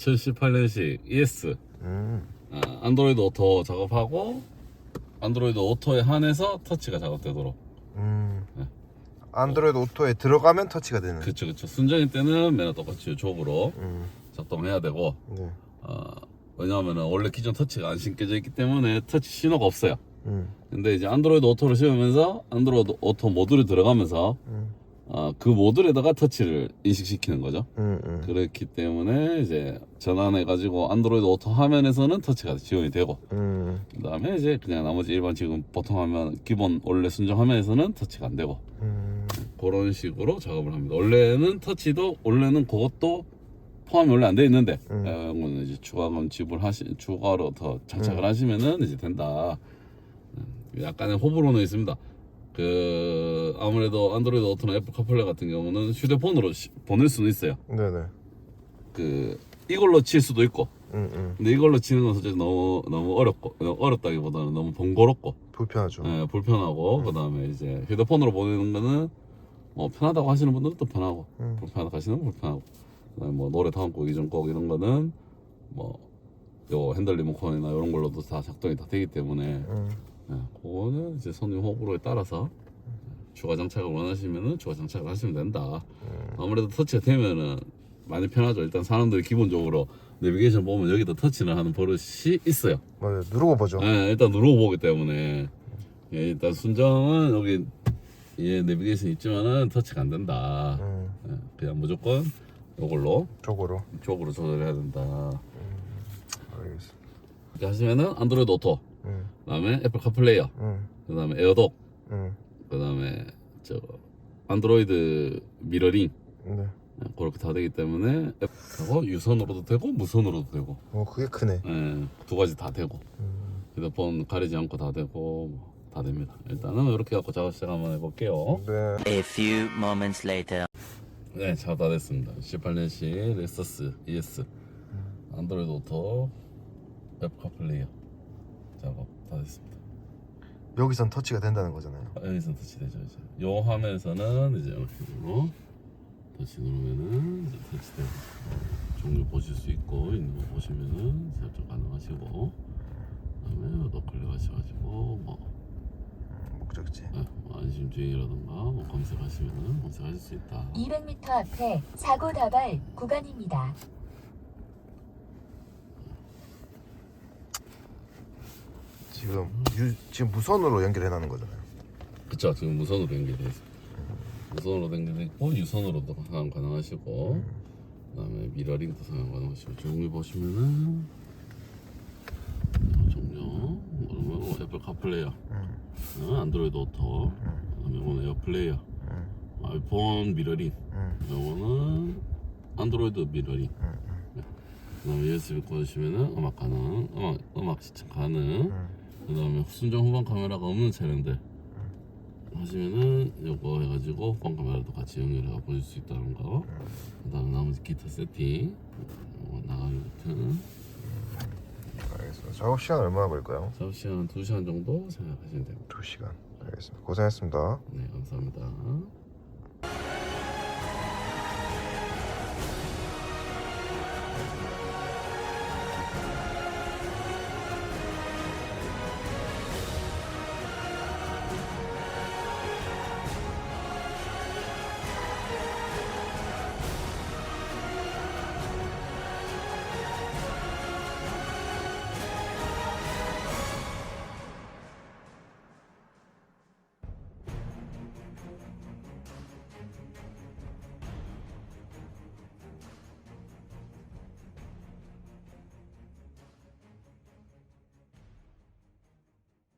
2018년식 ES 음. 아, 안드로이드 오토 작업하고 안드로이드 오토에 한해서 터치가 작업되도록 음. 네. 안드로이드 오토에 들어가면 터치가 되는. 그쵸 그쵸 순정일 때는 맨날 똑같이 족으로 음. 작동해야 되고 네. 어, 왜냐하면 원래 기존 터치가 안 신겨져 있기 때문에 터치 신호가 없어요 음. 근데 이제 안드로이드 오토를 씌우면서 안드로이드 오토 모듈을 들어가면서 음. 어, 그 모듈에다가 터치를 인식시키는 거죠 음. 음. 그렇기 때문에 이제 전환해가지고 안드로이드 오토 화면에서는 터치가 지원이 되고 음. 그 다음에 이제 그냥 나머지 일반 지금 보통 화면 기본 원래 순정 화면에서는 터치가 안 되고 음. 그런 식으로 작업을 합니다. 원래는 터치도 원래는 그것도 포함이 원래 안 돼 있는데 음. 에, 이거는 이제 추가금 지불하시 추가로 더 장착을 음. 하시면은 이제 된다. 음, 약간의 호불호는 있습니다. 그 아무래도 안드로이드 오토나 애플 카플레 같은 경우는 휴대폰으로 시- 보낼 수는 있어요. 네네. 그 이걸로 칠 수도 있고 음. 음. 근데 이걸로 치는 건 솔직히 너무 너무 어렵고 어렵다기보다는 너무 번거롭고 불편하죠. 예, 불편하고 그다음에 이제 휴대폰으로 보내는 거는 뭐 편하다고 하시는 분들은 또 편하고 음. 불편하다고 하시는 분 불편하고 그다음에 뭐 노래 다음 곡 이전 곡 이런 거는 뭐 요 핸들 리모컨이나 이런 걸로도 다 작동이 다 되기 때문에 음. 예, 그거는 이제 손님 호불호에 따라서 추가 장착을 원하시면은 추가 장착을 하시면 된다. 음. 아무래도 터치가 되면은 많이 편하죠. 일단 사람들이 기본적으로 내비게이션 보면 여기다 터치를 하는 버릇이 있어요. 맞아요. 누르고 보죠. 예, 일단 누르고 보기 때문에 예, 일단 순정은 여기 예, 내비게이션 있지만은 터치가 안 된다. 음. 예, 그냥 무조건 이걸로 쪽으로. 쪽으로 조절해야 된다. 알겠습니다. 이렇게 하시면은 안드로이드 오토, 음. 그다음에 애플 카플레이어, 음. 그다음에 에어독, 음. 그다음에 저 안드로이드 미러링 네. 예, 그렇게 다 되기 때문에 하고 유선으로도 되고 무선으로도 되고 어 그게 크네. 예, 두 가지 다 되고 음. 휴대폰 가리지 않고 다 되고 뭐다 됩니다. 일단은 이렇게 갖고 작업 시작 한번 해볼게요. 네. A few moments later. 네, 작업 다 됐습니다. 18년식 렉서스 ES 안드로이드 오토 애플 카플레이어 작업 다 됐습니다. 여기선 터치가 된다는 거잖아요. 아, 여기서 터치 되죠 이제. 요 화면에서는 이제 이렇게 누르 터치 누르면은 이제 터치되고 종류 보실 수 있고 있는 거 보시면은 설정 가능하시고 그다음에 또 클릭하셔가지고 뭐 목적지. 네, 뭐 안심 주행이라든가 뭐 검색하시면은 검색하실 수 있다. 200m 앞에 사고 다발 구간입니다. 지금 유, 지금 무선으로 연결해 놨는 거잖아요. 그쵸 지금 무선으로 연결돼 있습니다. 무선으로 연결돼 있고 유선으로도 사용 가능하시고 그다음에 미러링도 사용 가능하시고 종류 보시면은 어, 종류 그러면 애플 카플레이어, 안드로이드 오토, 그다음에 이거는 에어플레이어, 음. 아이폰 미러링, 음. 이거는 안드로이드 미러링. 음. 그다음에 USB 꽂으시면은 음악 가능, 음악 음악 시청 가능. 음. 그 다음에 순정 후방 카메라가 없는 차량들 하시면은 이거 해가지고 후방 카메라도 같이 연결해서 보실 수 있다는 거. 그 다음에 나머지 기타 세팅, 어, 나가기 버튼. 알겠습니다. 작업 시간 얼마나 걸릴까요? 작업 시간 2시간 정도 생각하시면 됩니다. 2 시간. 알겠습니다. 고생했습니다. 네, 감사합니다.